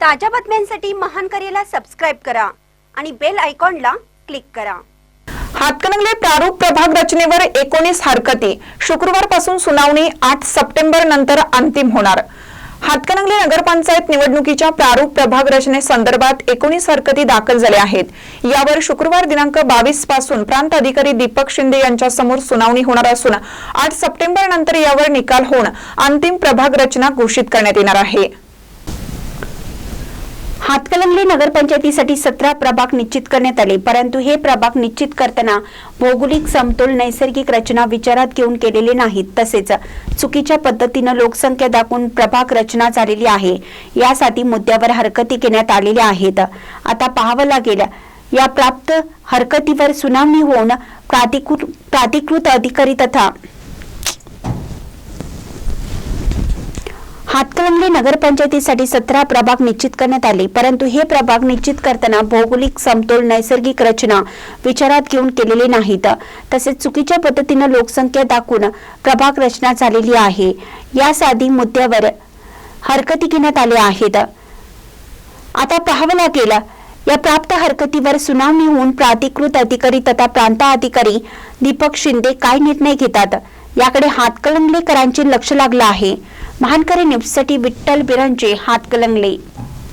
ताज्या बातम्यांसाठी महान करेला सबस्क्राईब करा आणि बेल आयकॉनला क्लिक करा. हातकणंगले प्रारूप प्रभाग रचनेवर एकोणीस हरकती. शुक्रवारपासून सुनावणी आठ सप्टेंबर नंतर अंतिम होणार. हातकणंगले नगरपंचायत निवडणुकीच्या प्रारूप प्रभाग रचनेसंदर्भात एकोणीस हरकती दाखल झाल्या आहेत. यावर शुक्रवार दिनांक बावीसपासून प्रांत अधिकारी दीपक शिंदे यांच्या समोर सुनावणी होणार असून आठ सप्टेंबर नंतर यावर निकाल होऊन अंतिम प्रभाग रचना घोषित करण्यात येणार आहे. सांगली नगरपंचायतीसाठी सतरा प्रभाग निश्चित करण्यात आले परंतु हे प्रभाग निश्चित करताना भौगोलिक समतोल नैसर्गिक रचना विचारात घेऊन केलेले नाहीत. तसेच चुकीच्या पद्धतीनं लोकसंख्या दाखवून प्रभाग रचना झालेली आहे यासाठी मुद्द्यावर हरकती घेण्यात आलेल्या आहेत. आता पाहावं लागेल या प्राप्त हरकतीवर सुनावणी होऊन प्राधिकृत अधिकारी तथा हातकणंगले नगरपंचायतीसाठी सतरा प्रभाग निश्चित करण्यात आले. परंतु हे प्रभाग निश्चित करताना भौगोलिक समतोल नैसर्गिक रचना विचारात घेऊन केलेले नाहीत. तसेच चुकीच्या पद्धतीनं लोकसंख्या दाखवून प्रभाग रचना झालेली आहे. या साधी मुद्द्यावर हरकती घेण्यात आल्या आहेत. आता पाहावं लागेल या प्राप्त हरकतीवर सुनावणी होऊन प्राधिकृत अधिकारी तथा प्रांत अधिकारी दीपक शिंदे काय निर्णय घेतात? याकडे हातकणंगलेकरांचे लक्ष लागलं आहे. महानकरी न्यूजसाठी विठ्ठल बिरांचे हात कलंगले.